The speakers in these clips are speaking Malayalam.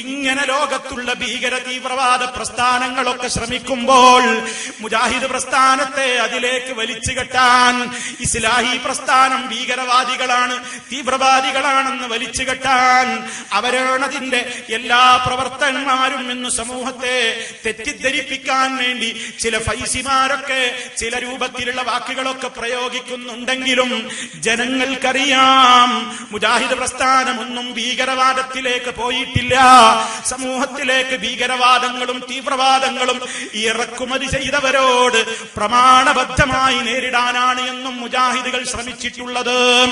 ഇങ്ങനെ ലോകത്തുള്ള ഭീകര തീവ്രവാദ പ്രസ്ഥാനങ്ങളൊക്കെ ശ്രമിക്കുമ്പോൾ മുജാഹിദ് പ്രസ്ഥാനത്തെ അതിലേക്ക് വലിച്ചു കെട്ടാൻ ഇസ്ലാഹി പ്രസ്ഥാനം ഭീകരവാദികളാണ് തീവ്രവാദികളാണെന്ന് വലിച്ചു കെട്ടാൻ അവരാണതിന്റെ എല്ലാ പ്രവർത്തകന്മാരും ഇന്ന് സമൂഹത്തെ തെറ്റിദ്ധരിപ്പിക്കാൻ വേണ്ടി ചില ഫൈസിമാരൊക്കെ ചില രൂപത്തിലുള്ള വാക്കുകളൊക്കെ പ്രയോഗിക്കുന്നുണ്ടെങ്കിലും ജനങ്ങൾക്കറിയാം മുജാഹിദ് പ്രസ്ഥാനമൊന്നും ഭീകരവാദത്തിലേക്ക് പോയിട്ടില്ല. സമൂഹത്തിലേക്ക് ഭീകരവാദങ്ങളും തീവ്രവാദങ്ങളും ഇറക്കുമതി ചെയ്തവരോട് പ്രമാണബദ്ധമായി നേരിടാനാണ് എന്നും മുജാഹിദുകൾ ശ്രമിച്ചിട്ടുള്ളത്.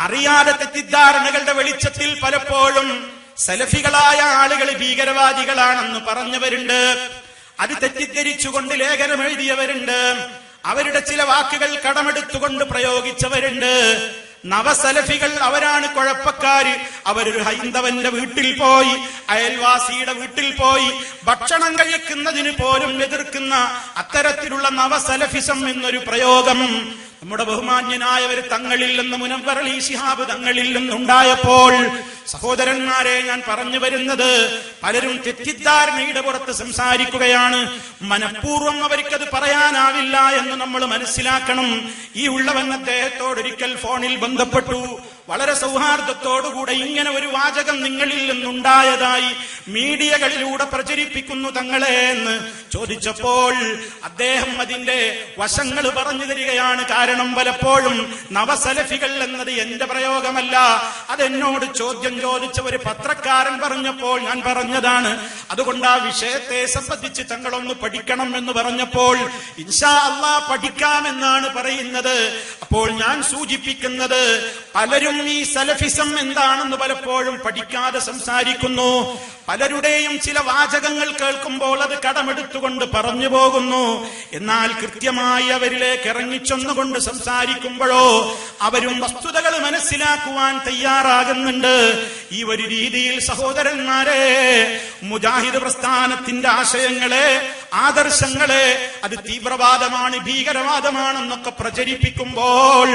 അറിയാതെ തെറ്റിദ്ധാരണകളുടെ വെളിച്ചത്തിൽ പലപ്പോഴും സലഫികളായ ആളുകൾ ഭീകരവാദികളാണെന്ന് പറഞ്ഞവരുണ്ട്. അത് തെറ്റിദ്ധരിച്ചുകൊണ്ട് ലേഖനം എഴുതിയവരുണ്ട്. അവരുടെ ചില വാക്കുകൾ കടമെടുത്തുകൊണ്ട് പ്രയോഗിച്ചവരുണ്ട്. നവസലഫികൾ അവരാണ് കുഴപ്പക്കാര്. അവരൊരു ഹൈന്ദവന്റെ വീട്ടിൽ പോയി അയൽവാസിയുടെ വീട്ടിൽ പോയി ഭക്ഷണം കഴിക്കുന്നതിന് പോലും എതിർക്കുന്ന അത്തരത്തിലുള്ള നവസലഫിസം എന്നൊരു പ്രയോഗം നമ്മുടെ ബഹുമാന്യനായവർ തങ്ങളിൽ നിന്ന് മുനവറലി ശിഹാബ് തങ്ങളിൽ നിന്നുണ്ടായപ്പോൾ സഹോദരന്മാരെ ഞാൻ പറഞ്ഞു വരുന്നത് പലരും തെറ്റിദ്ധാരണയുടെ പുറത്ത് സംസാരിക്കുകയാണ്. മനഃപൂർവം അവർക്കത് പറയാനാവില്ല എന്ന് നമ്മൾ മനസ്സിലാക്കണം. ഈ ഉള്ളവൻ അദ്ദേഹത്തോടൊരിക്കൽ ഫോണിൽ ബന്ധപ്പെട്ടു. വളരെ സൗഹാർദ്ദത്തോടുകൂടെ ഇങ്ങനെ ഒരു വാചകം നിങ്ങളിൽ നിന്നുണ്ടായതായി മീഡിയകളിലൂടെ പ്രചരിപ്പിക്കുന്നു തങ്ങളെ എന്ന് ചോദിച്ചപ്പോൾ അദ്ദേഹം അതിന്റെ വശങ്ങൾ പറഞ്ഞു തരികയാണ്. കാരണം പലപ്പോഴും നവസലഫികൾ എന്നത് എന്റെ പ്രയോഗമല്ല. അതെന്നോട് ചോദ്യം ചോദിച്ച ഒരു പത്രക്കാരൻ പറഞ്ഞപ്പോൾ ഞാൻ പറഞ്ഞതാണ് അതുകൊണ്ട് ആ വിഷയത്തെ സംബന്ധിച്ച് തങ്ങളൊന്ന് പഠിക്കണം എന്ന് പറഞ്ഞപ്പോൾ ഇൻഷാ അള്ളാ പഠിക്കാമെന്നാണ് പറയുന്നത്. അപ്പോൾ ഞാൻ സൂചിപ്പിക്കുന്നത് പലരും ഈ സലഫിസം എന്താണെന്ന് പലപ്പോഴും പഠിക്കാതെ സംസാരിക്കുന്നു. പലരുടെയും ചില വാചകങ്ങൾ കേൾക്കുമ്പോൾ അത് കടമെടുത്തുകൊണ്ട് പറഞ്ഞു പോകുന്നു. എന്നാൽ കൃത്യമായി അവരിലേക്ക് ഇറങ്ങിച്ചൊന്നുകൊണ്ട് സംസാരിക്കുമ്പോഴോ അവരും വസ്തുതകൾ മനസ്സിലാക്കുവാൻ തയ്യാറാകുന്നുണ്ട്. ഈ ഒരു രീതിയിൽ സഹോദരന്മാരെ മുജാഹിദ് പ്രസ്ഥാനത്തിന്റെ ആശയങ്ങളെ ആദർശങ്ങളെ അത് തീവ്രവാദമാണ് ഭീകരവാദമാണെന്നൊക്കെ പ്രചരിപ്പിക്കുമ്പോൾ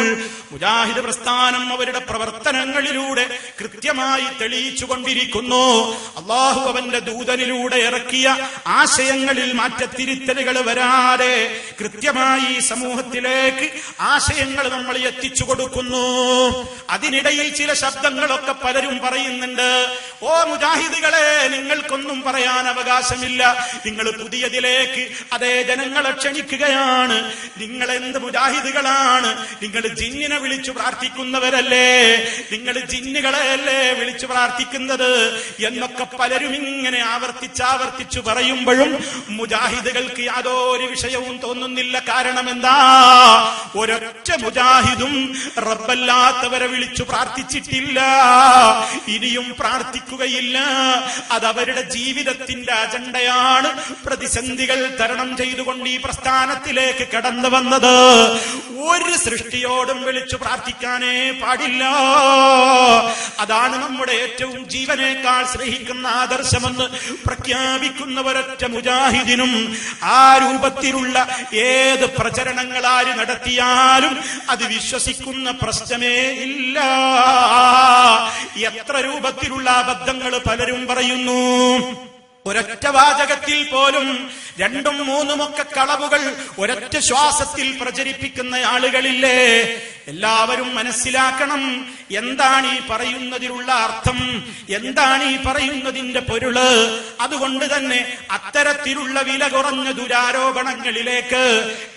മുജാഹിദ് പ്രസ്ഥാനം അവരുടെ പ്രവർത്തനങ്ങളിലൂടെ കൃത്യമായി തെളിയിച്ചു കൊണ്ടിരിക്കുന്നു അള്ളാഹു അവന്റെ ദൂതനിലൂടെ ഇറക്കിയ ആശയങ്ങളിൽ മാറ്റത്തിരുത്തലുകൾ വരാതെ കൃത്യമായി സമൂഹത്തിലേക്ക് ആശയങ്ങൾ നമ്മൾ എത്തിച്ചു കൊടുക്കുന്നു. അതിനിടയിൽ ചില ശബ്ദങ്ങളൊക്കെ പലരും പറയുന്നുണ്ട്. ഓ മുജാഹിദുകളെ നിങ്ങൾക്കൊന്നും പറയാൻ അവകാശമില്ല. നിങ്ങൾ പുതിയതിലേക്ക് അതേ ജനങ്ങളെ ക്ഷണിക്കുകയാണ്. നിങ്ങൾ എന്ത് മുജാഹിദുകളാണ്? നിങ്ങൾ ജിന്നിനെ വിളിച്ചു പ്രാർത്ഥിക്കുന്നവരല്ലേ? നിങ്ങൾ ജിന്നുകളെ അല്ലേ വിളിച്ചു പ്രാർത്ഥിക്കുന്നത്? എന്നൊക്കെ പലരും ഇങ്ങനെ ആവർത്തിച്ചാവർത്തിച്ചു പറയുമ്പോഴും മുജാഹിദുകൾക്ക് യാതൊരു വിഷയവും തോന്നുന്നില്ല. കാരണം എന്താ? ഒരൊറ്റ മുജാഹിദും റബ്ബല്ലാത്തവരെ വിളിച്ചു പ്രാർത്ഥിച്ചിട്ടില്ല. ഇനിയും പ്രാർത്ഥിക്കുകയില്ല. അതവരുടെ ജീവിതത്തിന്റെ അജണ്ടയാണ് പ്രതിസന്ധികൾ തരണം ചെയ്തുകൊണ്ട് ഈ പ്രസ്ഥാനത്തിലേക്ക് കടന്നു വന്നത്. ഒരു സൃഷ്ടിയോടും വിളിച്ചു പ്രാർത്ഥിക്കാനേ പാടില്ല. അതാണ് നമ്മുടെ ഏറ്റവും ജീവനേക്കാൾ സ്നേഹിക്കുന്ന ആദർശമെന്ന് പ്രഖ്യാപിക്കുന്ന ഒരൊറ്റ മുജാഹിദിനും ആ രൂപത്തിലുള്ള ഏത് പ്രചരണങ്ങൾ ആര് നടത്തിയാലും അത് വിശ്വസിക്കുന്ന പ്രശ്നമേ ഇല്ല. എത്ര രൂപത്തിലുള്ള അബദ്ധങ്ങൾ പലരും പറയുന്നു. ഒരൊറ്റ വാചകത്തിൽ പോലും രണ്ടും മൂന്നുമൊക്കെ കളവുകൾ ഒരൊറ്റ ശ്വാസത്തിൽ പ്രചരിപ്പിക്കുന്ന ആളുകളില്ലേ? എല്ലാവരും മനസ്സിലാക്കണം എന്താണ് ഈ പറയുന്നതിലുള്ള അർത്ഥം എന്താണ് ഈ പറയുന്നതിന്റെ പൊരുൾ. അതുകൊണ്ട് തന്നെ അത്തരത്തിലുള്ള വില കുറഞ്ഞ ദുരാരോപണങ്ങളിലേക്ക്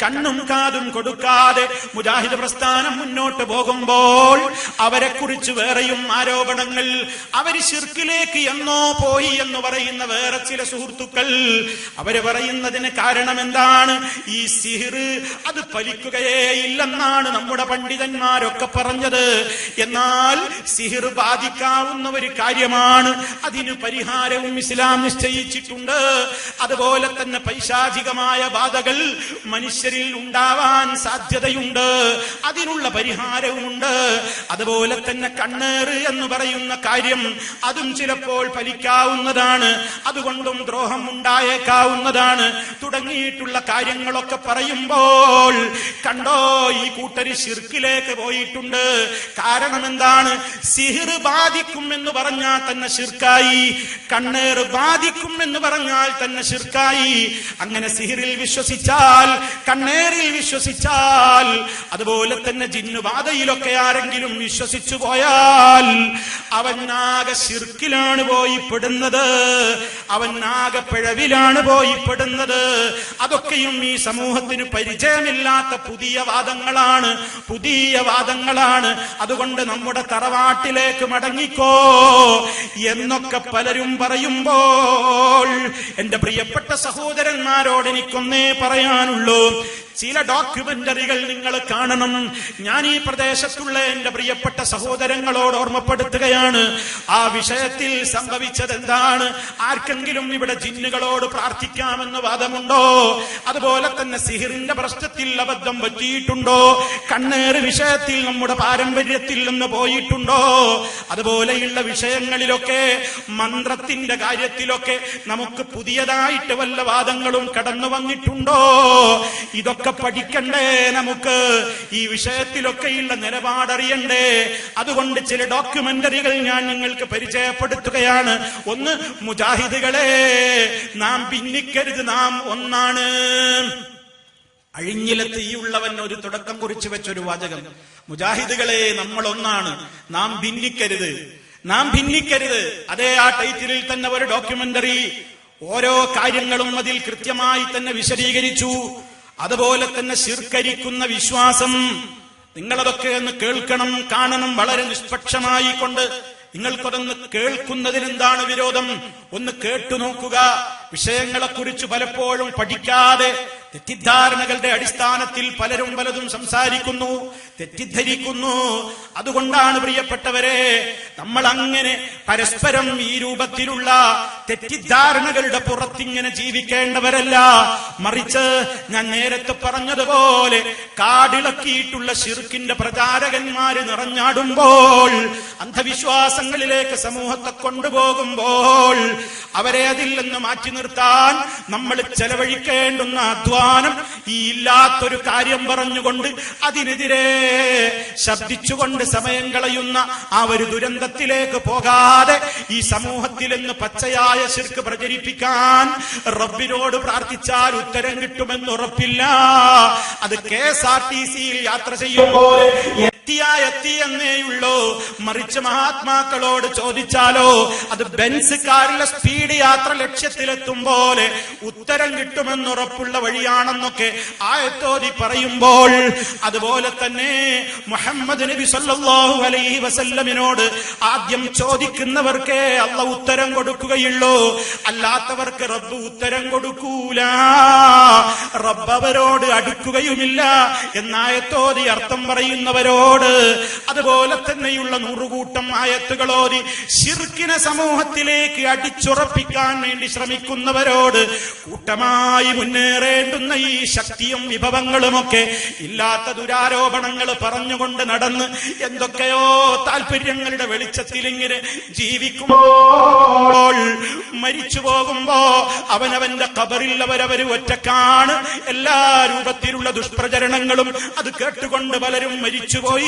കണ്ണും കാതും കൊടുക്കാതെ മുജാഹിദ് പ്രസ്ഥാനം മുന്നോട്ട് പോകുമ്പോൾ അവരെ കുറിച്ച് വേറെയും ആരോപണങ്ങൾ അവർ ശിർക്കിലേക്ക് എന്നോ പോയി എന്ന് പറയുന്ന വേറെ ചില സുഹൃത്തുക്കൾ അവർ പറയുന്നതിന് കാരണം എന്താണ് ഈ സിഹിർ അത് ഫലിക്കുകയേ ഇല്ലെന്നാണ് നമ്മുടെ പണ്ഡിതന്മാരൊക്കെ പറഞ്ഞത്. എന്നാൽ സിഹിർ ബാധിക്കാവുന്ന ഒരു കാര്യമാണ്. അതിന് പരിഹാരവും ഇസ്ലാം നിശ്ചയിച്ചിട്ടുണ്ട്. അതുപോലെ തന്നെ പൈശാചികമായ ബാധകൾ മനുഷ്യരിൽ ഉണ്ടാവാൻ സാധ്യതയുണ്ട്. അതിനുള്ള പരിഹാരവുമുണ്ട്. അതുപോലെ തന്നെ കണ്ണേറ് എന്ന് പറയുന്ന കാര്യം അതും ചിലപ്പോൾ ഫലിക്കാവുന്നതാണ്. അതുകൊണ്ട് അതുകൊണ്ടും ദ്രോഹം ഉണ്ടായേക്കാവുന്നതാണ് തുടങ്ങിയിട്ടുള്ള കാര്യങ്ങളൊക്കെ പറയുമ്പോൾ കണ്ടോ ഈ കൂട്ടര് ശിർക്കിലേക്ക് പോയിട്ടുണ്ട്. കാരണം എന്താണ് സിഹിർ ബാധിക്കും എന്ന് പറഞ്ഞാൽ തന്നെ ശിർക്കായി. കണ്ണേർ ബാധിക്കും എന്ന് പറഞ്ഞാൽ തന്നെ ശിർക്കായി. അങ്ങനെ സിഹിറിൽ വിശ്വസിച്ചാൽ കണ്ണേറിൽ വിശ്വസിച്ചാൽ അതുപോലെ തന്നെ ജിന്നുബാധയിലൊക്കെ ആരെങ്കിലും വിശ്വസിച്ചു പോയാൽ അവനാകെ ശിർക്കിലാണ് പോയി പെടുന്നത്. അവനാകെ പിഴവിലാണ് പോയിപ്പെടുന്നത്. അതൊക്കെയും ഈ സമൂഹത്തിന് പരിചയമില്ലാത്ത പുതിയ വാദങ്ങളാണ് പുതിയ വാദങ്ങളാണ്. അതുകൊണ്ട് നമ്മുടെ തറവാട്ടിലേക്ക് മടങ്ങിക്കോ എന്നൊക്കെ പലരും പറയുമ്പോൾ എന്റെ പ്രിയപ്പെട്ട സഹോദരന്മാരോട് എനിക്കൊന്നേ പറയാനുള്ളൂ. ചില ഡോക്യുമെന്ററികൾ നിങ്ങൾ കാണണം. ഞാൻ ഈ പ്രദേശത്തുള്ള എന്റെ പ്രിയപ്പെട്ട സഹോദരങ്ങളോട് ഓർമ്മപ്പെടുത്തുകയാണ്. ആ വിഷയത്തിൽ സംഭവിച്ചത് എന്താണ് ആർക്കെങ്കിലും ഇവിടെ ജിന്നുകളോട് പ്രാർത്ഥിക്കാമെന്ന് വാദമുണ്ടോ? അതുപോലെ തന്നെ സിഹിറിന്റെ പ്രശ്നത്തിൽ അബദ്ധം പറ്റിയിട്ടുണ്ടോ? കണ്ണേറ് വിഷയത്തിൽ നമ്മുടെ പാരമ്പര്യത്തിൽ നിന്ന് പോയിട്ടുണ്ടോ? അതുപോലെയുള്ള വിഷയങ്ങളിലൊക്കെ മന്ത്രത്തിന്റെ കാര്യത്തിലൊക്കെ നമുക്ക് പുതിയതായിട്ട് വല്ല വാദങ്ങളും കടന്നു വന്നിട്ടുണ്ടോ? ഇതൊക്കെ പഠിക്കണ്ടേ നമുക്ക്? ഈ വിഷയത്തിലൊക്കെയുള്ള നിലപാടറിയണ്ടേ? അതുകൊണ്ട് ചില ഡോക്യുമെന്ററികൾ ഞാൻ നിങ്ങൾക്ക് പരിചയപ്പെടുത്തുകയാണ്. ഒന്ന് മുജാഹിദുകളെ നാം ഭിന്നിക്കരുത് നാം ഒന്നാണ്. അഴിഞ്ഞില തീയുള്ളവൻ ഒരു തുടക്കം കുറിച്ച് വെച്ചൊരു വാചകം. മുജാഹിദുകളെ നമ്മൾ ഒന്നാണ്. നാം ഭിന്നിക്കരുത്. നാം ഭിന്നിക്കരുത്. അതേ ആ ടൈറ്റിലിൽ തന്നെ ഒരു ഡോക്യുമെന്ററി ഓരോ കാര്യങ്ങളും അതിൽ കൃത്യമായി തന്നെ വിശദീകരിച്ചു. അതുപോലെ തന്നെ ശിർക്കരിക്കുന്ന വിശ്വാസം. നിങ്ങളതൊക്കെ ഒന്ന് കേൾക്കണം കാണണം വളരെ നിഷ്പക്ഷമായി കൊണ്ട് നിങ്ങൾക്കതൊന്ന് കേൾക്കുന്നതിന് എന്താണ് വിരോധം? ഒന്ന് കേട്ടു നോക്കുക. വിഷയങ്ങളെക്കുറിച്ച് പലപ്പോഴും പഠിക്കാതെ തെറ്റിദ്ധാരണകളുടെ അടിസ്ഥാനത്തിൽ പലരും പലതും സംസാരിക്കുന്നു തെറ്റിദ്ധരിക്കുന്നു. അതുകൊണ്ടാണ് പ്രിയപ്പെട്ടവരെ നമ്മൾ അങ്ങനെ പരസ്പരം ഈ രൂപത്തിലുള്ള തെറ്റിദ്ധാരണകളുടെ പുറത്തിങ്ങനെ ജീവിക്കേണ്ടവരല്ല. മറിച്ച് ഞാൻ നേരത്തെ പറഞ്ഞതുപോലെ കാടിളക്കിയിട്ടുള്ള ശിർക്കിന്റെ പ്രചാരകന്മാര് നിറഞ്ഞാടുമ്പോൾ അന്ധവിശ്വാസങ്ങളിലേക്ക് സമൂഹത്തെ കൊണ്ടുപോകുമ്പോൾ അവരെ അതിൽ നിന്ന് മാറ്റി നിർത്താൻ നമ്മൾ ചെലവഴിക്കേണ്ടുന്ന അധ്വാനം ഈ ഇല്ലാത്തൊരു കാര്യം പറഞ്ഞുകൊണ്ട് അതിനെതിരെ ശബ്ദിച്ചുകൊണ്ട് സമയം കളയുന്ന ആ ഒരു ദുരന്തത്തിലേക്ക് പോകാതെ ഈ സമൂഹത്തിൽ നിന്ന് പച്ചയായ ശിർക്ക് പ്രചരിപ്പിക്കാൻ റബ്ബിനോട് പ്രാർത്ഥിച്ചാൽ ഉത്തരം കിട്ടുമെന്ന് ഉറപ്പില്ല. അത് കെ എസ് ആർ ടി സിയിൽ യാത്ര ചെയ്യുമ്പോൾ എത്തിയാ എത്തി എന്നേയുള്ളൂ മറിച്ച് മഹാത്മാക്കളോട് ചോദിച്ചാലോ അത് ബെൻസ് കാറിലെ സ്പീഡ് യാത്ര ലക്ഷ്യത്തിലെത്തും പോലെ ഉത്തരം കിട്ടുമെന്നുറപ്പുള്ള വഴിയാണെന്നൊക്കെ ആയത്തോതി പറയുമ്പോൾ അതുപോലെ തന്നെ മുഹമ്മദ് നബി സല്ലാഹു അലൈഹി വസല്ലമിനോട് ആദ്യം ചോദിക്കുന്നവർക്കേ അല്ല ഉത്തരം കൊടുക്കുകയുള്ളൂ. അല്ലാത്തവർക്ക് റബ്ബ് ഉത്തരം കൊടുക്കൂല. റബ്ബ് അവരോട് അടുക്കുകയുമില്ല. എന്നായത്തോതി അർത്ഥം പറയുന്നവരോട് അതുപോലെ തന്നെയുള്ള നൂറുകൂട്ടം ആയത്തുകളോട് ശിർക്കിനെ സമൂഹത്തിലേക്ക് അടിച്ചുറപ്പിക്കാൻ വേണ്ടി ശ്രമിക്കുന്നവരോട് കൂട്ടമായി മുന്നേറേണ്ടുന്ന ഈ ശക്തിയും വിഭവങ്ങളുമൊക്കെ ഇല്ലാത്ത ദുരാരോപണങ്ങൾ പറഞ്ഞുകൊണ്ട് നടന്ന് എന്തൊക്കെയോ താല്പര്യങ്ങളുടെ വെളിച്ചത്തിൽ ഇങ്ങനെ ജീവിക്കുമ്പോൾ മരിച്ചു പോകുമ്പോ അവനവന്റെ കബറിൽ ഒറ്റക്കാണ്. എല്ലാ രൂപത്തിലുള്ള ദുഷ്പ്രചരണങ്ങളും അത് കേട്ടുകൊണ്ട് പലരും മരിച്ചുപോയി.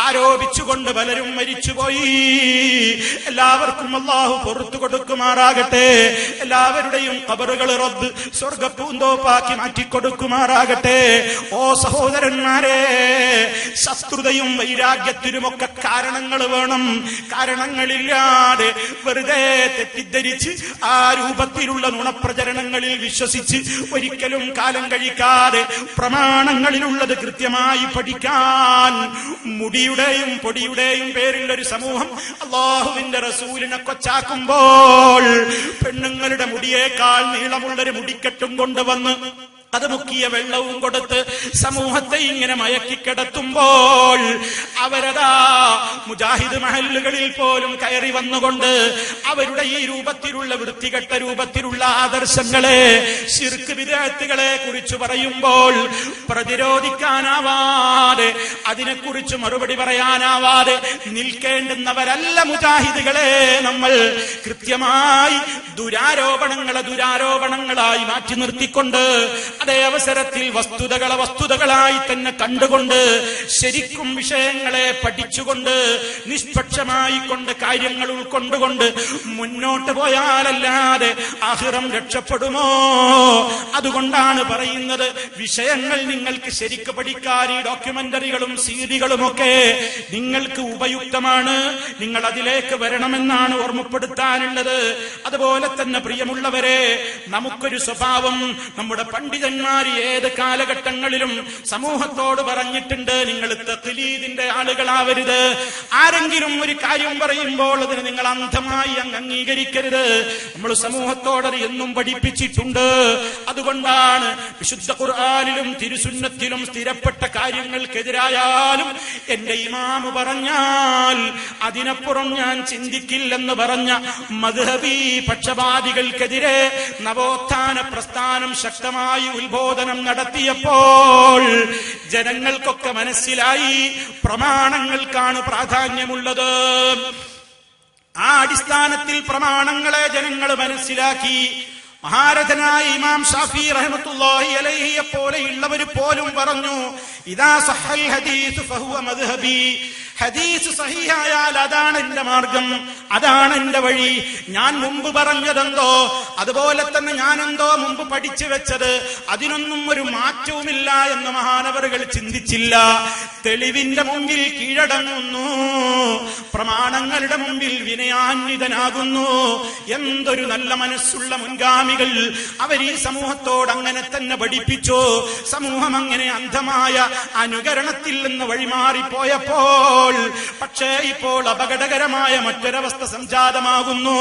ആരോപിച്ചുകൊണ്ട് പലരും മരിച്ചുപോയി. എല്ലാവർക്കും അള്ളാഹു പുറത്തു കൊടുക്കുമാറാകട്ടെ. എല്ലാവരുടെയും കബറുകൾ റദ്ദ് സ്വർഗപ്പൂന്തോപ്പാക്കി മാറ്റിക്കൊടുക്കുമാറാകട്ടെ. ഓ സഹോദരന്മാരെ ശത്രുതയും വൈരാഗ്യത്തിനുമൊക്കെ കാരണങ്ങൾ വേണം. കാരണങ്ങളില്ലാതെ വെറുതെ തെറ്റിദ്ധരിച്ച് ആ രൂപത്തിലുള്ള നുണപ്രചരണങ്ങളിൽ വിശ്വസിച്ച് ഒരിക്കലും കാലം കഴിക്കാതെ പ്രമാണങ്ങളിലുള്ളത് കൃത്യമായി പഠിക്കാൻ മുടിയുടെയും പൊടിയുടെയും പേരിൽ ഒരു സമൂഹം അള്ളാഹുവിന്റെ റസൂലിനെ കൊച്ചാക്കുമ്പോൾ പെണ്ണുങ്ങളുടെ മുടിയേക്കാൾ നീളമുള്ളൊരു മുടിക്കെട്ടും കൊണ്ടുവന്ന് അത് മുക്കിയ വെള്ളവും കൊടുത്ത് സമൂഹത്തെ ഇങ്ങനെ മയക്കിക്കിടത്തുമ്പോൾ അവരതാ മുജാഹിദ് മഹലുകളിൽ പോലും കയറി വന്നുകൊണ്ട് അവരുടെ ഈ രൂപത്തിലുള്ള വൃത്തികെട്ട രൂപത്തിലുള്ള ആദർശങ്ങളെ ശിർക്ക് വിദേഹത്തുകളെ കുറിച്ച് പറയുമ്പോൾ പ്രതിരോധിക്കാനാവാതെ അതിനെക്കുറിച്ച് മറുപടി പറയാനാവാതെ നിൽക്കേണ്ടുന്നവരല്ല മുജാഹിദുകളെ നമ്മൾ. കൃത്യമായി ദുരാരോപണങ്ങളെ ദുരാരോപണങ്ങളായി മാറ്റി നിർത്തിക്കൊണ്ട് അതേ അവസരത്തിൽ വസ്തുതകളെ വസ്തുതകളായി തന്നെ കണ്ടുകൊണ്ട് ശരിക്കും വിഷയങ്ങളെ പഠിച്ചുകൊണ്ട് നിഷ്പക്ഷമായി കൊണ്ട് കാര്യങ്ങൾ ഉൾക്കൊണ്ടുകൊണ്ട് മുന്നോട്ട് പോയാലല്ലാതെ അഹിറം രക്ഷപ്പെടുമോ? അതുകൊണ്ടാണ് പറയുന്നത് വിഷയങ്ങൾ നിങ്ങൾക്ക് ശരിക്ക് പഠിക്കാൻ ഈ ഡോക്യുമെന്ററികളും സീഡികളും ഒക്കെ നിങ്ങൾക്ക് ഉപയുക്തമാണ്. നിങ്ങൾ അതിലേക്ക് വരണമെന്നാണ് ഓർമ്മപ്പെടുത്താനുള്ളത്. അതുപോലെ തന്നെ പ്രിയമുള്ളവരെ നമുക്കൊരു സ്വഭാവം നമ്മുടെ പണ്ഡിതന്മാർ ഏത് കാലഘട്ടങ്ങളിലും സമൂഹത്തോട് പറഞ്ഞിട്ടുണ്ട് നിങ്ങൾ തക്ലീദിന്റെ ആളുകളാവരുത്. ആരെങ്കിലും ഒരു കാര്യം പറയുമ്പോൾ അതിന് നിങ്ങൾ അന്ധമായി അങ്ങ് അംഗീകരിക്കരുത്. നമ്മൾ സമൂഹത്തോട് എന്നും പഠിപ്പിച്ചിട്ടുണ്ട്. അതുകൊണ്ടാണ് വിശുദ്ധ ഖുർആാനിലും തിരുസുന്നത്തിലും സ്ഥിരപ്പെട്ട കാര്യങ്ങൾക്കെതിരായാലും എന്റെ ഇമാമ് പറഞ്ഞാൽ അതിനപ്പുറം ഞാൻ ചിന്തിക്കില്ലെന്ന് പറഞ്ഞ മധുഹബി പക്ഷപാതികൾക്കെതിരെ നവോത്ഥാന പ്രസ്ഥാനം ശക്തമായി ഉത്ബോധനം നടത്തിയപ്പോൾ ജനങ്ങൾക്കൊക്കെ മനസ്സിലായി പ്രമാണങ്ങൾക്കാണ് പ്രാധാന്യമുള്ളത്. ആ അടിസ്ഥാനത്തിൽ പ്രമാണങ്ങളെ ജനങ്ങൾ മനസ്സിലാക്കി മഹാരഥനായ ഇമാം ഷാഫി റഹ്മത്തുള്ളാഹി അലൈഹിയെ പോലെയുള്ളവർ പോലും പറഞ്ഞു ഇദാ സഹൽ ഹദീസ് ഫഹുവ മദ്ഹബി. ഹദീസ് സഹിയായാൽ അതാണ് എന്റെ മാർഗം അതാണ് എന്റെ വഴി. ഞാൻ മുമ്പ് പറഞ്ഞതെന്തോ അതുപോലെ തന്നെ ഞാനെന്തോ മുമ്പ് പഠിച്ചു വെച്ചത് അതിനൊന്നും ഒരു മാറ്റവുമില്ല എന്ന് മഹാനവറുകൾ ചിന്തിച്ചില്ല. തെളിവിന്റെ മുമ്പിൽ കീഴടങ്ങുന്നു പ്രമാണങ്ങളുടെ മുമ്പിൽ വിനയാന്വിതനാകുന്നു. എന്തൊരു നല്ല മനസ്സുള്ള മുൻഗാമികൾ അവർ ഈ സമൂഹത്തോട് അങ്ങനെ തന്നെ പഠിപ്പിച്ചു. സമൂഹം അങ്ങനെ അന്ധമായ അനുകരണത്തിൽ നിന്ന് വഴിമാറിപ്പോയപ്പോൾ പക്ഷേ ഇപ്പോൾ അപകടകരമായ മറ്റൊരവസ്ഥ സംജാതമാകുന്നു.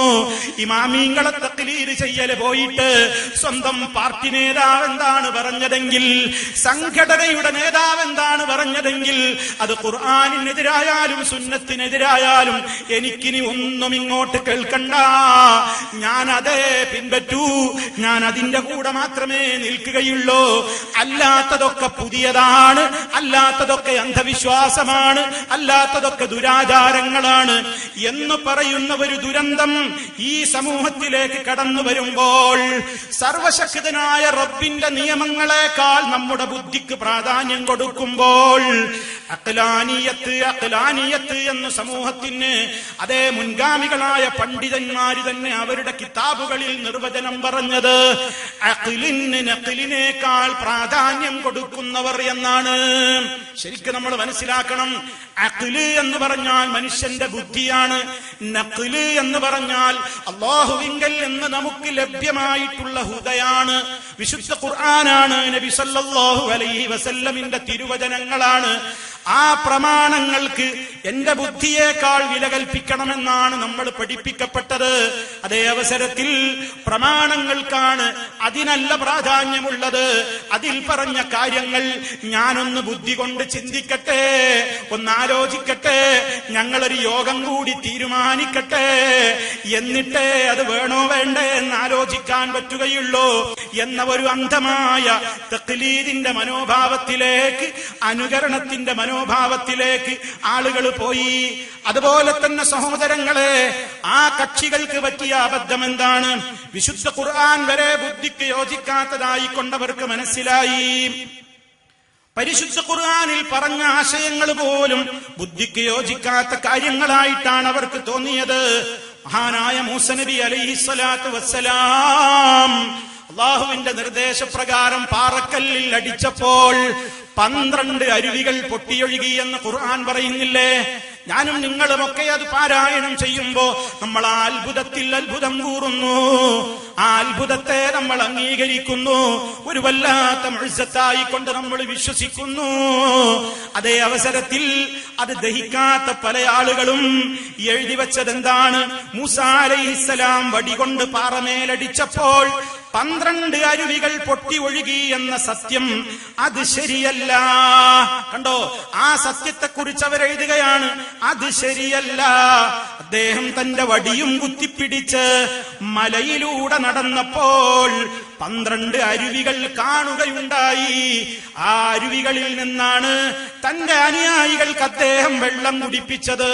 ഇമാമീങ്ങളെ തക്ലീര് ചെയ്യൽ പോയിട്ട് സ്വന്തം പാർട്ടി നേതാവ് എന്താണ് പറഞ്ഞതെങ്കിൽ സംഘടനയുടെ നേതാവ് എന്താണ് പറഞ്ഞതെങ്കിൽ അത് ഖുർആാനിനെതിരായാലും സുന്നത്തിനെതിരായാലും എനിക്കിനി ഒന്നും ഇങ്ങോട്ട് കേൾക്കണ്ട. ഞാൻ അതേ പിൻപറ്റൂ. ഞാൻ അതിന്റെ കൂടെ മാത്രമേ നിൽക്കുകയുള്ളൂ. അല്ലാത്തതൊക്കെ പുതിയതാണ് അല്ലാത്തതൊക്കെ അന്ധവിശ്വാസമാണ് അല്ലാത്തതൊക്കെ ദുരാചാരങ്ങളാണ് എന്ന് പറയുന്ന ഒരു ദുരന്തം ഈ സമൂഹത്തിലേക്ക് കടന്നു വരുമ്പോൾ സർവശക്തനായ റബ്ബിന്റെ നിയമങ്ങളെക്കാൾ നമ്മുടെ ബുദ്ധിക്ക് പ്രാധാന്യം കൊടുക്കുമ്പോൾ അഖലാനിയത്ത് അഖലാനിയത്ത് എന്ന് സമൂഹത്തിന് അതേ മുൻഗാമികളായ പണ്ഡിതന്മാര് തന്നെ അവരുടെ കിതാബുകളിൽ നിർവചനം പറഞ്ഞത്. അഖിലിന് നഖിലിനേക്കാൾ പ്രാധാന്യം കൊടുക്കുന്നവർ എന്നാണ്. ശരിക്കും നമ്മൾ മനസ്സിലാക്കണം. അഖിൽ എന്ന് പറഞ്ഞാൽ മനുഷ്യന്റെ ബുദ്ധിയാണ്. നഖിൽ എന്ന് പറഞ്ഞാൽ അള്ളാഹുവിങ്കൽ എന്ന് നമുക്ക് ലഭ്യമായിട്ടുള്ള ഹുദയാണ് വിശുദ്ധ ഖുർആനാണ് നബി സല്ലല്ലാഹു അലൈഹി വസല്ലമിന്റെ തിരുവചനങ്ങളാണ്. ആ പ്രമാണങ്ങൾക്ക് എന്റെ ബുദ്ധിയേക്കാൾ വില കൽപ്പിക്കണമെന്നാണ് നമ്മൾ പഠിപ്പിക്കപ്പെട്ടത്. അതേ അവസരത്തിൽ പ്രമാണങ്ങൾക്കാണ് അതിനല്ല പ്രാധാന്യമുള്ളത്. അതിൽ പറഞ്ഞ കാര്യങ്ങൾ ഞാനൊന്ന് ബുദ്ധി കൊണ്ട് ചിന്തിക്കട്ടെ ഒന്ന് ആലോചിക്കട്ടെ ഞങ്ങളൊരു യോഗം കൂടി തീരുമാനിക്കട്ടെ. എന്നിട്ടേ അത് വേണോ വേണ്ടേ എന്ന് ആലോചിക്കാൻ പറ്റുകയുള്ളൂ എന്ന ഒരു അന്ധമായ തക്ലീദിന്റെ മനോഭാവത്തിലേക്ക് അനുകരണത്തിന്റെ മനോഭാവത്തിലേക്ക് ആളുകൾ പോയി. അതുപോലെ തന്നെ സഹോദരങ്ങളെ ആ കക്ഷികൾക്ക് പറ്റിയ അബദ്ധം എന്താണ്? വിശുദ്ധ ഖുർആൻ വരെ ബുദ്ധിക്ക് യോജിക്കാത്തതായി കൊണ്ടവർക്ക് മനസ്സിലായി. പരിശുദ്ധ ഖുർആാനിൽ പറഞ്ഞ ആശയങ്ങൾ പോലും ബുദ്ധിക്ക് യോജിക്കാത്ത കാര്യങ്ങളായിട്ടാണ് അവർക്ക് തോന്നിയത്. മഹാനായ മൂസനബി അലൈഹിസ്വലാത്തു വസ്സലാം അള്ളാഹുവിന്റെ നിർദ്ദേശപ്രകാരം പാറക്കല്ലിൽ അടിച്ചപ്പോൾ പന്ത്രണ്ട് അരുവികൾ പൊട്ടിയൊഴുകി എന്ന് ഖുർആൻ പറയുന്നില്ലേ? ഞാനും നിങ്ങളുമൊക്കെ അത് പാരായണം ചെയ്യുമ്പോ നമ്മൾ ആ അത്ഭുതത്തിൽ അത്ഭുതം കൂറുന്നു. ആ അത്ഭുതത്തെ നമ്മൾ അംഗീകരിക്കുന്നു. ഒരു വല്ലാത്ത മത്സത്തായി കൊണ്ട് നമ്മൾ വിശ്വസിക്കുന്നു. അതേ അവസരത്തിൽ അത് ദഹിക്കാത്ത പല ആളുകളും എഴുതി വെച്ചത് എന്താണ് മൂസ വടികൊണ്ട് പാറമേലടിച്ചപ്പോൾ പന്ത്രണ്ട് അരുവികൾ പൊട്ടി ഒഴുകി എന്ന സത്യം അത് ശരിയല്ല. കണ്ടോ? ആ സത്യത്തെക്കുറിച്ച് അവരെഴുതുകയാണ്. അത് ശരിയല്ല. അദ്ദേഹം തന്റെ വടിയും കുത്തിപ്പിടിച്ച് മലയിലൂടെ നടന്നപ്പോൾ പന്ത്രണ്ട് അരുവികൾ കാണുകയുണ്ടായി. ആ അരുവികളിൽ നിന്നാണ് തന്റെ അനുയായികൾക്ക് അദ്ദേഹം വെള്ളം കുടിപ്പിച്ചത്.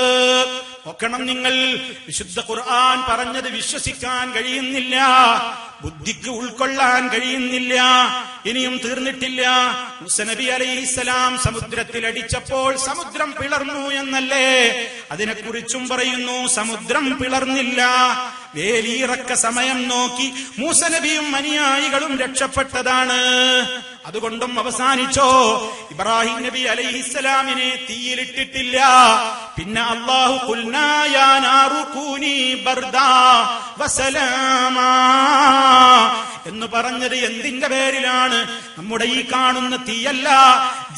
നോക്കണം നിങ്ങൾ. വിശുദ്ധ ഖുർആൻ പറഞ്ഞത് വിശ്വസിക്കാൻ കഴിയുന്നില്ല. ബുദ്ധിക്ക് ഉൾക്കൊള്ളാൻ കഴിയുന്നില്ല. ഇനിയും തീർന്നിട്ടില്ല. മുസനബി അലൈഹിസ്സലാം സമുദ്രത്തിൽ അടിച്ചപ്പോൾ സമുദ്രം പിളർന്നു എന്നല്ലേ? അതിനെക്കുറിച്ചും പറയുന്നു സമുദ്രം പിളർന്നില്ല. വേലിയിറക്ക സമയം നോക്കി മൂസനബിയും അനുയായികളും രക്ഷപ്പെട്ടതാണ്. അതുകൊണ്ടും അവസാനിച്ചോ ഇബ്രാഹിം നബി അലൈഹിസ്സലാമിനെ തീയിലിട്ടിട്ടില്ല. പിന്നെ അള്ളാഹു എന്ന് പറഞ്ഞത് എന്തിന്റെ പേരിലാണ്? നമ്മുടെ ഈ കാണുന്ന തീയല്ല.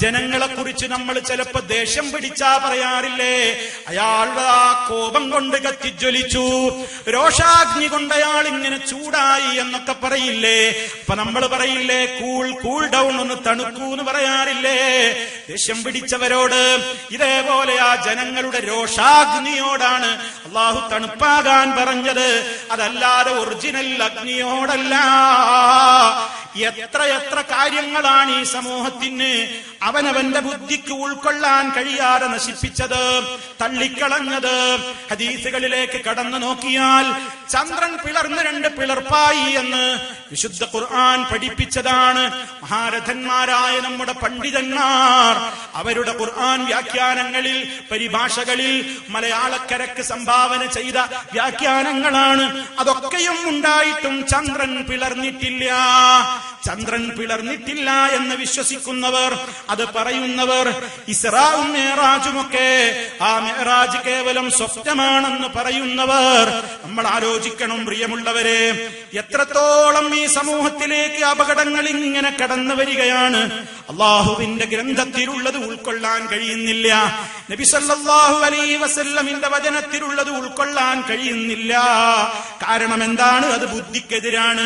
ജനങ്ങളെ കുറിച്ച് നമ്മൾ ചിലപ്പോ ദേഷ്യം പിടിച്ചാ പറയാറില്ലേ? അയാളുടെ ആ കോപം കൊണ്ട് കത്തിജ്വലിച്ചു രോഷാഗ്നി കൊണ്ട് അയാൾ ഇങ്ങനെ ചൂടായി എന്നൊക്കെ പറയില്ലേ? അപ്പൊ നമ്മൾ പറയില്ലേ കൂൾ കൂൾ ഡൗൺ ഒന്ന് തണുക്കൂ എന്ന് പറയാറില്ലേ? ദേഷ്യം പിടിച്ചവരോട് ഇതേപോലെ ആ ജനങ്ങളുടെ രോഷാഗ്നിയോടാണ് അള്ളാഹു തണുപ്പാകാൻ പറഞ്ഞത്. അതല്ലാതെ ഒറിജിനൽ അഗ്നിയോടല്ല. എത്ര എത്ര കാര്യങ്ങളാണ് ഈ സമൂഹത്തിന് അവനവന്റെ ബുദ്ധിക്ക് ഉൾക്കൊള്ളാൻ കഴിയാതെ നശിപ്പിച്ചത് തള്ളിക്കളഞ്ഞത്. ഹദീസുകളിലേക്ക് കടന്നു നോക്കിയാൽ ചന്ദ്രൻ പിളർന്ന് രണ്ട് പിളർപ്പായി എന്ന് വിശുദ്ധ ഖുർആൻ പഠിപ്പിച്ചതാണ്. മഹാരഥന്മാരായ നമ്മുടെ പണ്ഡിതന്മാർ. അവരുടെ ഖുർആൻ വ്യാഖ്യാനങ്ങളിൽ പരിഭാഷകളിൽ മലയാളക്കരക്ക് സംഭാവന ചെയ്ത വ്യാഖ്യാനങ്ങളാണ്. അതൊക്കെയും ഉണ്ടായിട്ടും ചന്ദ്രൻ പിളർന്നിട്ടില്ല. ചന്ദ്രൻ പിളർന്നിട്ടില്ല എന്ന് വിശ്വസിക്കുന്നവർ അത് പറയുന്നവർ ഇസ്രാവും മേറാജുമൊക്കെ ആ മേറാജ് കേവലം സ്വപ്നമാണെന്ന് പറയുന്നവർ. നമ്മൾ ആലോചിക്കണം പ്രിയമുള്ളവരെ എത്രത്തോളം ഈ സമൂഹത്തിലേക്ക് അപകടങ്ങൾ ഇങ്ങനെ കടന്നു വരികയാണ്. അള്ളാഹുവിന്റെ ഗ്രന്ഥത്തിലുള്ളത് ഉൾക്കൊള്ളാൻ കഴിയുന്നില്ല. നബി സല്ലല്ലാഹു അലൈഹി വസല്ലമിന്റെ വചനത്തിലുള്ളത് ഉൾക്കൊള്ളാൻ കഴിയുന്നില്ല. കാരണം എന്താണ്? അത് ബുദ്ധിക്കെതിരാണ്.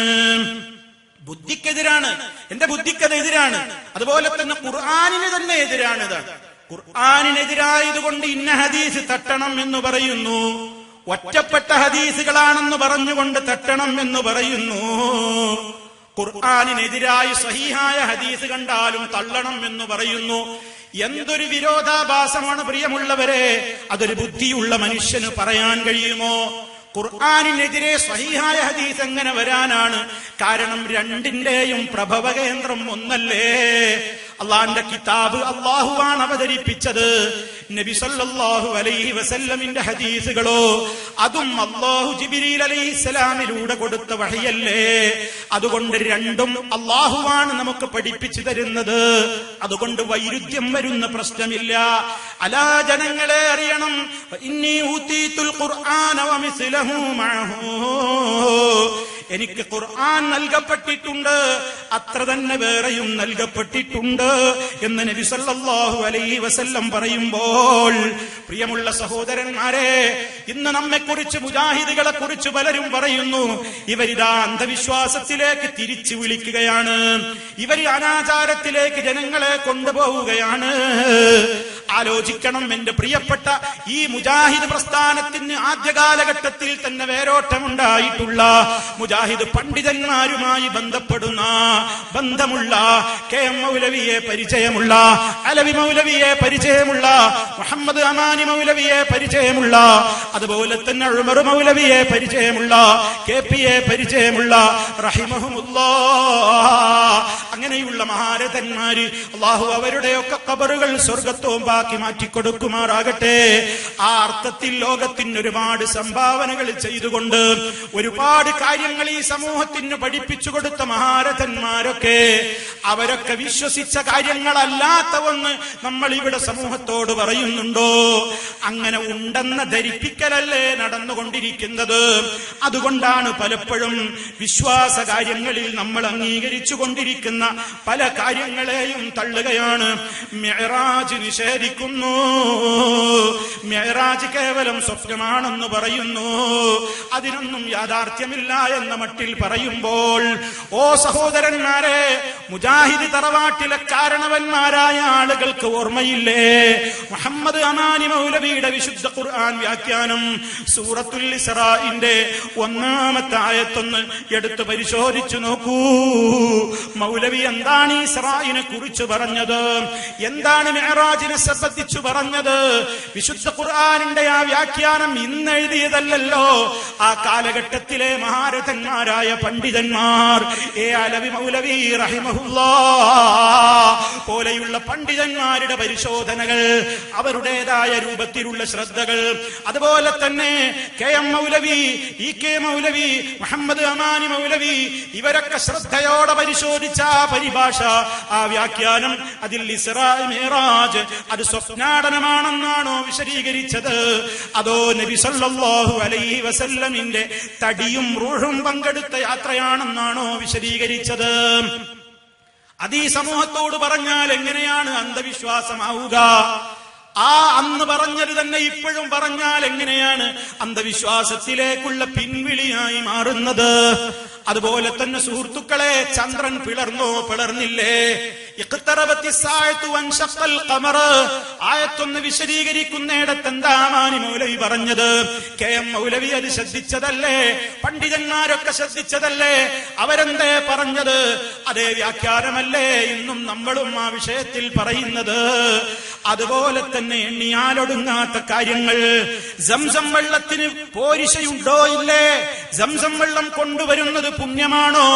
ബുദ്ധിക്കെതിരാണ്. എന്റെ ബുദ്ധിക്കത് എതിരാണ്. അതുപോലെ തന്നെ ഖുർആാനിന് തന്നെ എതിരാണിത് ഖുർആാനിനെതിരായതുകൊണ്ട് ഇന്ന ഹദീസ് തട്ടണം എന്ന് പറയുന്നു. ഒറ്റപ്പെട്ട ഹദീസുകളാണെന്ന് പറഞ്ഞുകൊണ്ട് തട്ടണം എന്ന് പറയുന്നു. ഖുർആാനിനെതിരായി സഹിഹായ ഹദീസ് കണ്ടാലും തള്ളണം എന്ന് പറയുന്നു. എന്തൊരു വിരോധാഭാസമാണ് പ്രിയമുള്ളവരെ അതൊരു ബുദ്ധിയുള്ള മനുഷ്യന് പറയാൻ കഴിയുമോ? ഖുർആാനിനെതിരെ സഹിഹായ ഹദീസ് എങ്ങനെ വരാനാണ്? കാരണം രണ്ടിന്റെയും പ്രഭവ കേന്ദ്രം ഒന്നല്ലേ? അള്ളാന്റെ കിതാബ് അള്ളാഹുവാണ് അവതരിപ്പിച്ചത്. നബി സല്ലല്ലാഹു അലൈഹി വസല്ലമിന്റെ ഹദീസുകളോ അതും അള്ളാഹു ജിബിരിൽ അലൈഹിസ്സലാമിലൂടെ കൊടുത്ത വഴിയല്ലേ അതുകൊണ്ട് രണ്ടും അള്ളാഹുവാണ് നമുക്ക് പഠിപ്പിച്ചു തരുന്നത്. അതുകൊണ്ട് വൈരുദ്ധ്യം വരുന്ന പ്രശ്നമില്ല. അലാ ജനങ്ങളെ അറിയണം. എനിക്ക് ഖുർആൻ നൽകപ്പെട്ടിട്ടുണ്ട്. അത്ര തന്നെ വേറെയും നൽകപ്പെട്ടിട്ടുണ്ട് എന്ന് നബി സല്ലല്ലാഹു അലൈഹി വസല്ലം പറയുമ്പോൾ പ്രിയമുള്ള സഹോദരന്മാരെ ഇന്ന് നമ്മെക്കുറിച്ച് മുജാഹിദുകളെ കുറിച്ച് പലരും പറയുന്നു ഇവരിതാ അന്ധവിശ്വാസത്തിലേക്ക് തിരിച്ചു വിളിക്കുകയാണ്. ഇവർ അനാചാരത്തിലേക്ക് ജനങ്ങളെ കൊണ്ടുപോവുകയാണ്. ആലോചിക്കണം എന്റെ പ്രിയപ്പെട്ട ഈ മുജാഹിദ് പ്രസ്ഥാനത്തിന് ആദ്യ കാലഘട്ടത്തിൽ തന്നെ വേരോട്ടമുണ്ടായിട്ടുള്ള മുജാഹിദ് പണ്ഡിതന്മാരുമായി ബന്ധപ്പെടുന്ന ബന്ധമുള്ള കെ എം മൗലവിയെ പരിചയമുള്ള അലവി മൗലവിയെ പരിചയമുള്ള മുഹമ്മദ് അമാനി മൗലവിയെ പരിചയമുള്ള അതുപോലെ തന്നെ ഉമർ മൗലവിയെ പരിചയമുള്ള കെ പി എ പരിചയമുള്ള റഹിമഹുമുല്ലാ. അങ്ങനെയുള്ള മഹാരഥന്മാര് അള്ളാഹു അവരുടെയൊക്കെ കബറുകൾ സ്വർഗത്വവും ബാക്കി മാറ്റിക്കൊടുക്കുമാറാകട്ടെ. ആ അർത്ഥത്തിൽ ലോകത്തിന് ഒരുപാട് സംഭാവനകൾ ചെയ്തുകൊണ്ട് ഒരുപാട് കാര്യങ്ങൾ ഈ സമൂഹത്തിന് പഠിപ്പിച്ചു കൊടുത്ത മഹാരഥന്മാരൊക്കെ അവരൊക്കെ വിശ്വസിച്ച കാര്യങ്ങളല്ലാത്ത ഒന്ന് നമ്മൾ ഇവിടെ സമൂഹത്തോട് പറയുന്നുണ്ടോ? അങ്ങനെ ഉണ്ടെന്ന ധരിപ്പിക്കലല്ലേ നടന്നുകൊണ്ടിരിക്കുന്നത്. അതുകൊണ്ടാണ് പലപ്പോഴും വിശ്വാസ കാര്യങ്ങളിൽ നമ്മൾ അംഗീകരിച്ചു കൊണ്ടിരിക്കുന്ന പല കാര്യങ്ങളെയും തള്ളുകയാണ്. മെഹറാജ് നിഷേധിക്കുന്നു മെഹറാജ് കേവലം സ്വപ്നമാണെന്ന് പറയുന്നു. അതിനൊന്നും യാഥാർത്ഥ്യമില്ല എന്ന മട്ടിൽ പറയുമ്പോൾ ഓ സഹോദരന്മാരെ മുജാഹിദ് തറവാട്ടിലെ കാരണവന്മാരായ ആളുകൾക്ക് ഓർമ്മയില്ലേ? മുഹമ്മദ് അമാനി മൗലവിയുടെ വിശുദ്ധ ഖുർആൻ വ്യാഖ്യാനം സൂറത്തുൽ ഇസ്രാഇന്റെ ഒന്നാമത്തെ ആയത്തൊന്ന് എടുത്ത് പരിശോധിച്ചു നോക്കൂ. മൗലവി എന്താണ് ഈ ഇസ്രായിനെ കുറിച്ച് പറഞ്ഞത്? എന്താണ് മെഹറാജിനെ സംബന്ധിച്ചു പറഞ്ഞത്. വിശുദ്ധ ഖുർആാനിന്റെ ആ വ്യാഖ്യാനം ഇന്ന് എഴുതിയതല്ലോ ആ കാലഘട്ടത്തിലെ മഹാരഥന്മാരായ പണ്ഡിതന്മാർ ഏ അലവി മൗലവി പോലെയുള്ള പണ്ഡിതന്മാരുടെ പരിശോധനകൾ അവരുടേതായ രൂപത്തിലുള്ള ശ്രദ്ധകൾ. അതുപോലെ തന്നെ കെ എം മൗലവി ഇ കെ മൗലവി മുഹമ്മദ് അമാനി മൗലവി ഇവരൊക്കെ ശ്രദ്ധയോടെ പരിശോധിച്ച പരിഭാഷ ആ വ്യാഖ്യാനം അതിൽ ഇസ്രാ മേറാജ് അത് സ്വപ്നാടനമാണെന്നാണോ വിശദീകരിച്ചത്? അതോ നബി സല്ലല്ലാഹു അലൈഹി വസല്ലമിന്റെ തടിയും റൂഹും പങ്കെടുത്ത യാത്രയാണെന്നാണോ വിശദീകരിച്ചത്? അത് ഈ സമൂഹത്തോട് പറഞ്ഞാൽ എങ്ങനെയാണ് അന്ധവിശ്വാസമാവുക? ആ അന്ന് പറഞ്ഞത് തന്നെ ഇപ്പോഴും പറഞ്ഞാൽ എങ്ങനെയാണ് അന്ധവിശ്വാസത്തിലേക്കുള്ള പിൻവിളിയായി മാറുന്നത്? അതുപോലെ തന്നെ സുഹൃത്തുക്കളെ ചന്ദ്രൻ പിളർന്നോ പിളർന്നില്ലേ? ആയത്തൊന്ന് വിശദീകരിക്കുന്നിടത്ത് എന്താ മാനി മൗലവി പറഞ്ഞത്? കെ എം മൗലവി അത് ശ്രദ്ധിച്ചതല്ലേ? പണ്ഡിതന്മാരൊക്കെ ശ്രദ്ധിച്ചതല്ലേ? അവരെന്തേ പറഞ്ഞത്? അതേ വ്യാഖ്യാനമല്ലേ ഇന്നും നമ്മളും ആ വിഷയത്തിൽ പറയുന്നത്. അതുപോലെ തന്നെ എണ്ണിയാലൊടുങ്ങാത്ത കാര്യങ്ങൾ. സംസം വെള്ളത്തിന് പോരിശയുണ്ടോ ഇല്ലേ? സംസം വെള്ളം കൊണ്ടുവരുന്നത് പുണ്യമാണോ?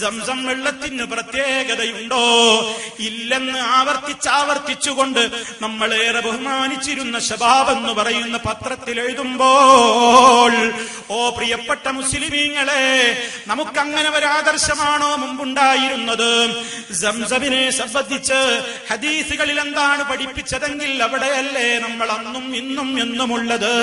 സംസം വെള്ളത്തിന് പ്രത്യേകതയുണ്ടോ? ഇല്ലെന്ന് ആവർത്തിച്ചാവർത്തിച്ചുകൊണ്ട് നമ്മളേറെ ബഹുമാനിച്ചിരുന്ന ശബാബ് എന്ന് പറയുന്ന പത്രത്തിൽ എഴുതുമ്പോൾ ഓ പ്രിയപ്പെട്ട മുസ്ലിമീങ്ങളെ നമുക്കങ്ങനെ ഒരു ആദർശമാണോ മുമ്പുണ്ടായിരുന്നത്? സംസബിനെ സംബന്ധിച്ച് ഹദീസുകളിൽ എന്താണ് പഠിപ്പിച്ചതെങ്കിൽ അവിടെയല്ലേ നമ്മൾ അന്നും ഇന്നും എന്നുമുള്ളത്?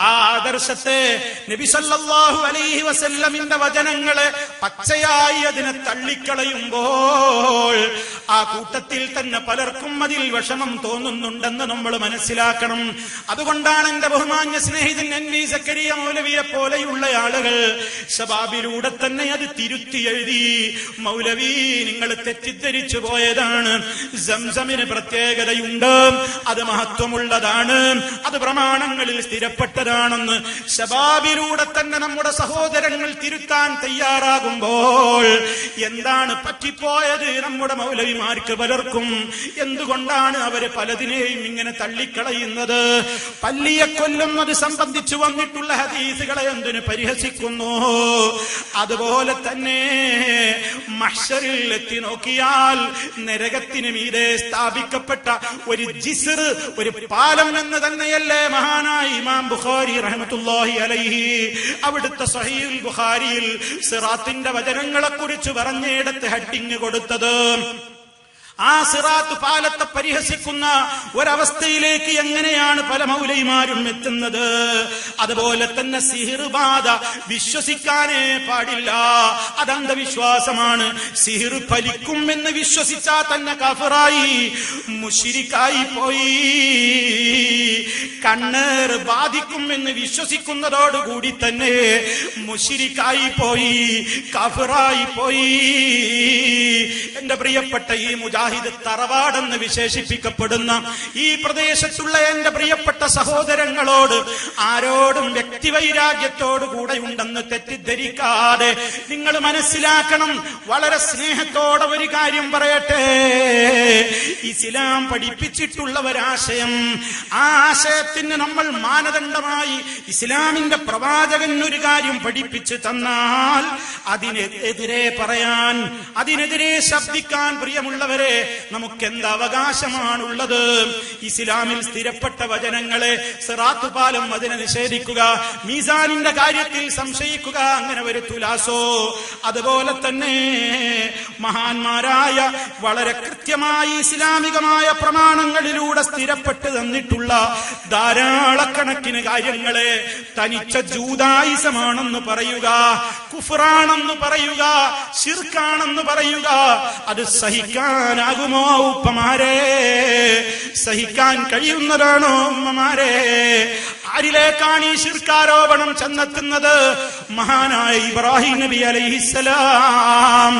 ആ ആദർശത്തെ നബിസല്ലാഹു അലൈഹി വസല്ലമിന്റെ വചനങ്ങളെ പച്ചയായി അതിനെ തള്ളിക്കളയുമ്പോൾ ആ കൂട്ടത്തിൽ തന്നെ പലർക്കും അതിൽ വിഷമം തോന്നുന്നുണ്ടെന്ന് നമ്മൾ മനസ്സിലാക്കണം. അതുകൊണ്ടാണ് എന്റെ ബഹുമാന്യ സ്നേഹിതൻ എൻ വി സക്കരിയ മൗലവിയെ പോലെയുള്ള ആളുകൾ ഷബാബിലൂടെ തന്നെ അത് തിരുത്തി എഴുതി മൗലവി നിങ്ങൾ തെറ്റിദ്ധരിച്ചു പോയതാണ്. സംസമിന് പ്രത്യേകതയുണ്ട്. അത് മഹത്വമുള്ളതാണ്. അത് പ്രമാണങ്ങളിൽ സ്ഥിരപ്പെട്ടതാണെന്ന് ശബാബിലൂടെ തന്നെ നമ്മുടെ സഹോദരങ്ങൾ തിരുത്താൻ തയ്യാറാകുമ്പോൾ എന്താണ് പറ്റിപ്പോയത്? നമ്മുടെ മൗലവിമാർക്ക് പലർക്കും എന്തുകൊണ്ടാണ് അവർ പലതിനെയും ഇങ്ങനെ തള്ളിക്കളയുന്നത്? പല്ലിയെ കൊല്ലുന്നത് സംബന്ധിച്ചു വന്നിട്ടുള്ള ഹദീസുകളെ എന്തിനു പരിഹസിക്കുന്നു? അതുപോലെ തന്നെ മഷറിൽ എത്തി നോക്കിയാൽ നരകത്തിന് മീതെ സ്ഥാപിക്കപ്പെട്ട ഒരു ജിസിർ ഒരു പാലം എന്ന് തന്നെയല്ലേ മഹാനായ ഇമാം ബുഖാരി റഹ്മത്തുള്ളാഹി അലൈഹി. അവിടുത്തെ സഹീൽ ബുഖാരിയിൽ സിറാത്തിന്റെ വചനങ്ങളെ കുറിച്ച് പറഞ്ഞിടത്ത് ഹെഡിങ് കൊടുത്തത്. ആ സിറാത്ത് പാലത്തെ പരിഹസിക്കുന്ന ഒരവസ്ഥയിലേക്ക് എങ്ങനെയാണ് പല മൗലൈമാരും എത്തുന്നത്? അതുപോലെ തന്നെ സിഹിർബാധ വിശ്വസിക്കാനേ പാടില്ല. അത് അന്ധവിശ്വാസമാണ് സിഹിർ ഫലിക്കും എന്ന് വിശ്വസിച്ചാൽ തന്നെ കഫറായി മുഷിരിക്കായി പോയി. കണ്ണേർ ബാധിക്കും എന്ന് വിശ്വസിക്കുന്നതോടുകൂടി തന്നെ മുഷിരിക്കായി പോയി കഫറായി പോയി. എന്റെ പ്രിയപ്പെട്ട ഈ മുജാഹിദ് തറവാടെന്ന് വിശേഷിപ്പിക്കപ്പെടുന്ന ഈ പ്രദേശത്തുള്ള എന്റെ പ്രിയപ്പെട്ട സഹോദരങ്ങളോട് ആരോടും വ്യക്തിവൈരാഗ്യത്തോടു കൂടെ ഉണ്ടെന്ന് തെറ്റിദ്ധരിക്കാതെ നിങ്ങൾ മനസ്സിലാക്കണം. വളരെ സ്നേഹത്തോടെ ഒരു കാര്യം പറയട്ടെ. ഇസ്ലാം പഠിപ്പിച്ചിട്ടുള്ള ഒരാശയം ആ ആശയത്തിന് നമ്മൾ മാനദണ്ഡമായി ഇസ്ലാമിന്റെ പ്രവാചകൻ ഒരു കാര്യം പഠിപ്പിച്ചു തന്നാൽ അതിനെതിരെ പറയാൻ അതിനെതിരെ ശബ്ദിക്കാൻ പ്രിയമുള്ളവരെ നമുക്ക് എന്ത് അവകാശമാണുള്ളത് ഇസ്ലാമിൽ സ്ഥിരപ്പെട്ട വചനങ്ങളെ സിറാത്തുപാലം അതിനെ നിഷേധിക്കുക മീസാനിന്റെ കാര്യത്തിൽ സംശയിക്കുക അങ്ങനെ ഒരു തുലാസോ? അതുപോലെ തന്നെ മഹാന്മാരായ വളരെ കൃത്യമായി ഇസ്ലാമികമായ പ്രമാണങ്ങളിലൂടെ സ്ഥിരപ്പെട്ട് തന്നിട്ടുള്ള ധാരാളക്കണക്കിന് കാര്യങ്ങളെ തനിച്ച ജൂതായുസമാണെന്ന് പറയുക കുഫറാണെന്ന് പറയുക ശിർക്കാണെന്ന് പറയുക അത് സഹിക്കാൻ സഹിക്കാനാകുമോ ഉപ്പമാരെ? സഹിക്കാൻ കഴിയുന്നതാണോ ഉമ്മമാരെ? ആരിലേക്കാണ് ഈ ശിർക്കാരോപണം ചെന്നെത്തുന്നത്? മഹാനായ ഇബ്രാഹിം നബി അലൈഹിസ്സലാം.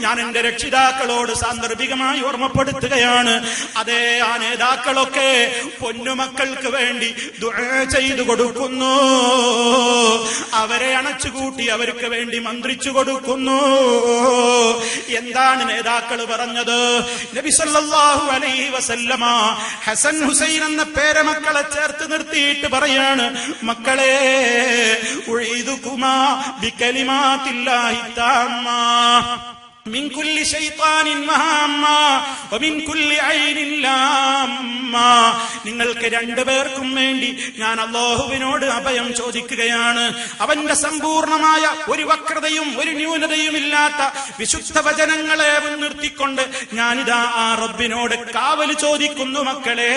ഞാൻ എന്റെ രക്ഷിതാക്കളോട് സാന്ദർഭികമായി ഓർമ്മപ്പെടുത്തുകയാണ്. അതേ ആ നേതാക്കളൊക്കെ പൊന്നുമക്കൾക്ക് വേണ്ടി ചെയ്തു കൊടുക്കുന്നു. അവരെ അണച്ചുകൂട്ടി അവർക്ക് വേണ്ടി മന്ത്രിച്ചു കൊടുക്കുന്നു. എന്താണ് നേതാക്കൾ പറഞ്ഞത്? നബി സല്ലല്ലാഹു അലൈഹി വസല്ലമ ഹസൻ ഹുസൈൻ എന്ന പേരമക്കളെ ചേർത്ത് നിർത്തിയിട്ട് പറയാണ് മക്കളെ ഉഴീതുകുമാ ബികലിമാത്തില്ലാഹി താമ്മാ من كل شيطان مهاما ومن كل عين لاما നിങ്ങൾക്ക് രണ്ടുപേർക്കും വേണ്ടി ഞാൻ അള്ളാഹുവിനോട് അഭയം ചോദിക്കുകയാണ് അവന്റെ സമ്പൂർണമായ ഒരു വക്രതയും ഒരു ന്യൂനതയും ഇല്ലാത്ത വിശുദ്ധ വചനങ്ങളെ മുൻനിർത്തിക്കൊണ്ട് ഞാനിതാ ആ റബ്ബിനോട് കാവല് ചോദിക്കുന്നു മക്കളെ